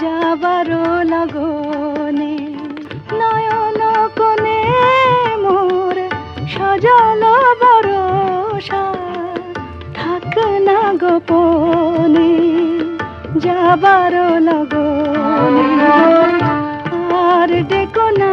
যাবার লগনে, নয়ন কোণে মোর সজল বরসা থাক না গোপনে, যাবার লগনে। আর ডেকো না